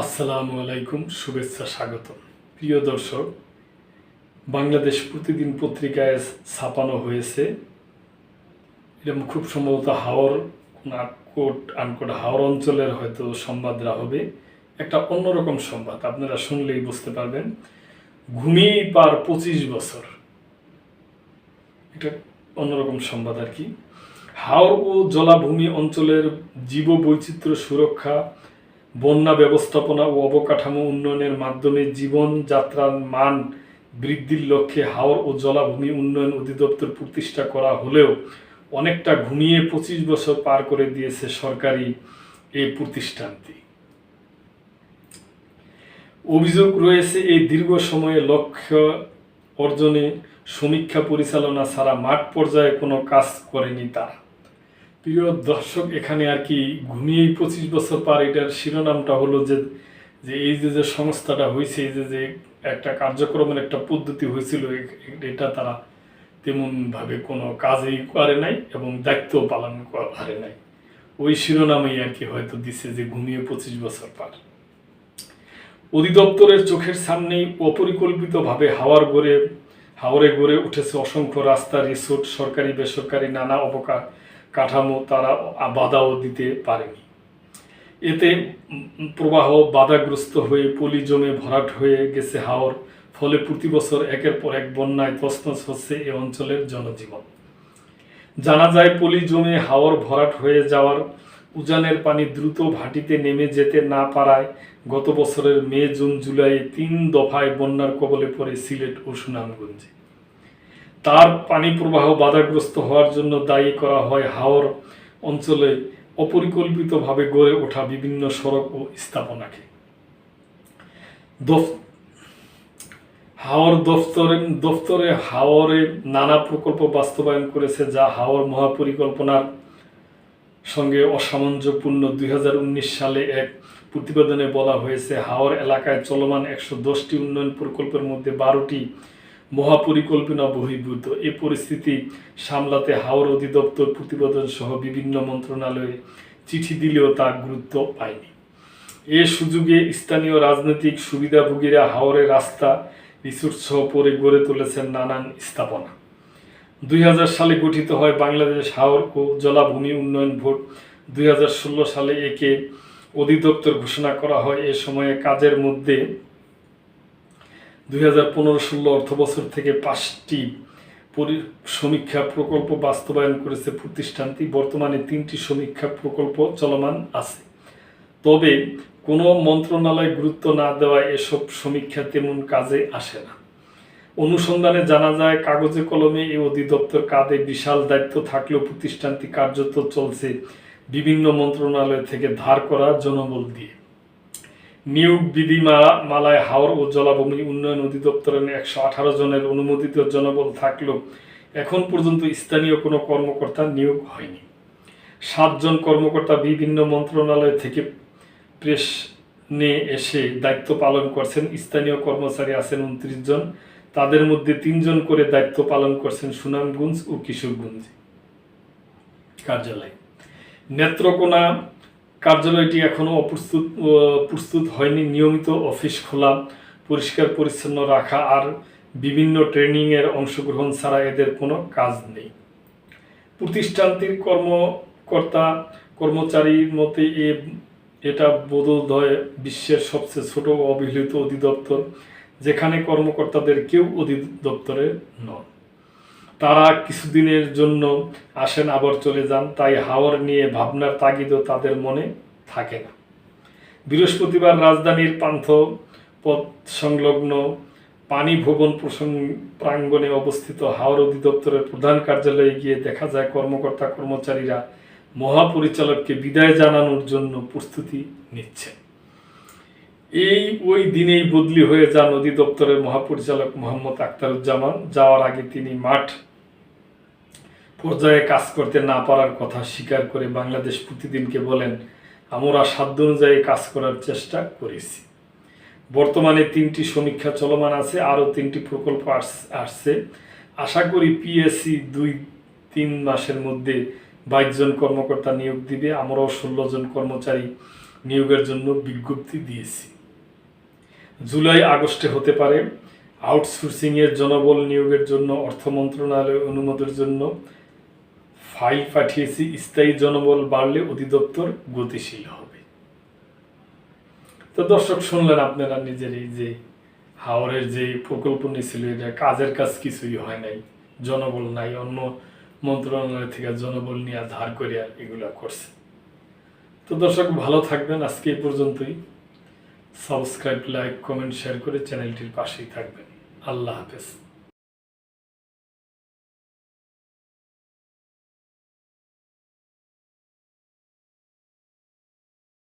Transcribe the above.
আসসালামু আলাইকুম, শুভেচ্ছা স্বাগত প্রিয় দর্শক, বাংলাদেশ প্রতিদিন পত্রিকায় ছাপানো হয়েছে। এরকম খুব সম্ভবত হাওর কোট, আনকোট হাওর অঞ্চলের হয়তো সংবাদরা হবে। একটা অন্যরকম সংবাদ, আপনারা শুনলেই বুঝতে পারবেন। ঘুমিয়েই পার পঁচিশ বছর। এটা অন্যরকম সংবাদ আর কি। হাওর ও জলাভূমি অঞ্চলের জীব বৈচিত্র্য সুরক্ষা বন্যা ব্যবস্থাপনা ও অবকাঠামো উন্নয়নের মাধ্যমে জীবনযাত্রার মান বৃদ্ধির লক্ষ্যে হাওর ও জলাভূমি উন্নয়ন অধিদপ্তর প্রতিষ্ঠা করা হলেও অনেকটা ঘুমিয়ে পঁচিশ বছর পার করে দিয়েছে সরকারি এই প্রতিষ্ঠানটি। অভিযোগ রয়েছে, এই দীর্ঘ সময়ে লক্ষ্য অর্জনে সমীক্ষা পরিচালনা ছাড়া মাঠ পর্যায়ে কোনো কাজ করেনি তারা। প্রিয় দর্শক, এখানে আর কি ঘুমিয়েই পঁচিশ বছর পার, এটার শিরোনামটা হলো যে যে এই যে যে সংস্থাটা হয়েছে, এই যে যে একটা কার্যক্রমের একটা পদ্ধতি হয়েছিল এটা তারা তেমনভাবে কোনো কাজই করে নাই এবং দায়িত্ব পালন করে নাই। ওই শিরোনামেই আর কি হয়তো দিছে যে ঘুমিয়ে পঁচিশ বছর পার। অধিদপ্তরের চোখের সামনেই অপরিকল্পিতভাবে হাওয়ার গড়ে, হাওরে গড়ে উঠেছে অসংখ্য রাস্তা, রিসোর্ট, সরকারি, বেসরকারি, নানা অবকা কাঠামো তারা বাধাও দিতে পারেনি। এতে প্রবাহ বাধাগ্রস্ত হয়ে পলি জমে ভরাট হয়ে গেছে হাওর, ফলে প্রতি বছর একের পর এক বন্যায় তছনছ হচ্ছে এ অঞ্চলের জনজীবন। জানা যায়, পলি জমে হাওর ভরাট হয়ে যাওয়ার উজানের পানি দ্রুত ভাটিতে নেমে যেতে না পারায় গত বছরের মে, জুন, জুলাইয়ে তিন দফায় বন্যার কবলে পড়ে সিলেট ও সুনামগঞ্জে। তার পানি প্রবাহ বাধাগ্রস্ত হওয়ার জন্য দায়ী করা হয় হাওর অঞ্চলে অপরিকল্পিতভাবে গড়ে ওঠা বিভিন্ন সড়ক ও স্থাপনাকে। হাওর দফতরে দফতরে হাওরে নানা প্রকল্প বাস্তবায়ন করেছে যা হাওর মহাপরিকল্পনার সঙ্গে অসামঞ্জস্যপূর্ণ। দুই সালে এক প্রতিবেদনে বলা হয়েছে, হাওর এলাকায় চলমান একশো দশটি উন্নয়ন প্রকল্পের মধ্যে বারোটি মহাপরিকল্পনা বহির্ভূত। এ পরিস্থিতি সামলাতে হাওর অধিদপ্তর প্রতিবেদন সহ বিভিন্ন মন্ত্রণালয়ে চিঠি দিলেও তা গুরুত্ব পায়নি। এ সুযোগে স্থানীয় রাজনৈতিক সুবিধাভোগীরা হাওরের রাস্তা, রিসোর্ট সহ পরে গড়ে তুলেছেন নানান স্থাপনা। দুই হাজার সালে গঠিত হয় বাংলাদেশ হাওর ও জলাভূমি উন্নয়ন বোর্ড। দুই সালে একে অধিদপ্তর ঘোষণা করা হয়। এ সময়ে কাজের মধ্যে দুই হাজার পনেরো ষোলো অর্থবছর থেকে পাঁচটি সমীক্ষা প্রকল্প বাস্তবায়ন করেছে প্রতিষ্ঠানটি। বর্তমানে তিনটি সমীক্ষা প্রকল্প চলমান আছে। তবে কোনো মন্ত্রণালয় গুরুত্ব না দেওয়ায় এসব সমীক্ষা তেমন কাজে আসে না। অনুসন্ধানে জানা যায়, কাগজে কলমে এই অধিদপ্তর কাঁধে বিশাল দায়িত্ব থাকলেও প্রতিষ্ঠানটি কার্যত চলছে বিভিন্ন মন্ত্রণালয় থেকে ধার করা জনবল দিয়ে। নিয়োগ বিধিমালা মালায় হাওর ও জলাভূমি উন্নয়ন অধিদপ্তরের একশো আঠারো জনের অনুমোদিত জনবল থাকলেও এখন পর্যন্ত স্থানীয় কোনো কর্মকর্তা নিয়োগ হয়নি। সাতজন কর্মকর্তা বিভিন্ন মন্ত্রণালয় থেকে প্রেস নিয়ে এসে দায়িত্ব পালন করছেন। স্থানীয় কর্মচারী আছেন উনত্রিশ জন। তাদের মধ্যে তিনজন করে দায়িত্ব পালন করছেন সুনামগঞ্জ ও কিশোরগঞ্জ। কার্যালয়। নেত্রকোনা কার্যালয়টি এখনও অপ্রস্তুত প্রস্তুত হয়নি। নিয়মিত অফিস খোলা, পরিষ্কার, পরিচ্ছন্ন রাখা আর বিভিন্ন ট্রেনিংয়ের অংশগ্রহণ ছাড়া এদের কোনো কাজ নেই। প্রতিষ্ঠানটির কর্মকর্তা, কর্মচারীর মতে এ, এটা বোধোদয় বিশ্বের সবচেয়ে ছোট অবহেলিত অধিদপ্তর, যেখানে কর্মকর্তাদের কেউ অধিদপ্তরে নন। তারা কিছুদিনের জন্য আসেন, আবার চলে যান। তাই হাওর নিয়ে ভাবনার তাগিদও তাদের মনে থাকে না। বৃহস্পতিবার রাজধানীর পান্থ পথ সংলগ্ন পানি ভবন প্রসঙ্গ প্রাঙ্গণে অবস্থিত হাওর অধিদপ্তরের প্রধান কার্যালয়ে গিয়ে দেখা যায়, কর্মকর্তা কর্মচারীরা মহাপরিচালককে বিদায় জানানোর জন্য প্রস্তুতি নিচ্ছে এই ওই দিনেই বদলি হয়ে যান অধিদপ্তরের মহাপরিচালক মোহাম্মদ আখতারুজ্জামান। যাওয়ার আগে তিনি মাঠ পর্যায়ে কাজ করতে না পারার কথা স্বীকার করে বাংলাদেশ প্রতিদিনকে বলেন, আমরা সাধ্য অনুযায়ী কাজ করার চেষ্টা করেছি। বর্তমানে তিনটি সমীক্ষা চলমান আছে, আরও তিনটি প্রকল্প আস- আসছে। আশা করি পিএসসি দুই, তিন মাসের মধ্যে বাইশ জন কর্মকর্তা নিয়োগ দিবে। আমরাও ষোলো জন কর্মচারী নিয়োগের জন্য বিজ্ঞপ্তি দিয়েছি। জুলাই, আগস্টে হতে পারে। আউটসোর্সিংয়ের জনবল নিয়োগের জন্য অর্থ মন্ত্রণালয় অনুমোদনের জন্য ফাইল পাঠিয়েছি, স্থায়ী জনবল বাড়লে অধিদপ্তর গতিশীল হবে। তো দর্শক, শুনলেন আপনারা নিজেরই যে হাওড়ের যে প্রকল্প নিয়েছিল, এটা কাজের কাজ কিছুই হয় নাই, জনবল নাই, অন্য মন্ত্রণালয় থেকে জনবল নিয়ে ধার করিয়া এগুলা করছে। তো দর্শক, ভালো থাকবেন, আজকে এই পর্যন্তই। সাবস্ক্রাইব, লাইক, কমেন্ট, শেয়ার করে চ্যানেলটির পাশেই থাকবেন। আল্লাহ হাফেজ।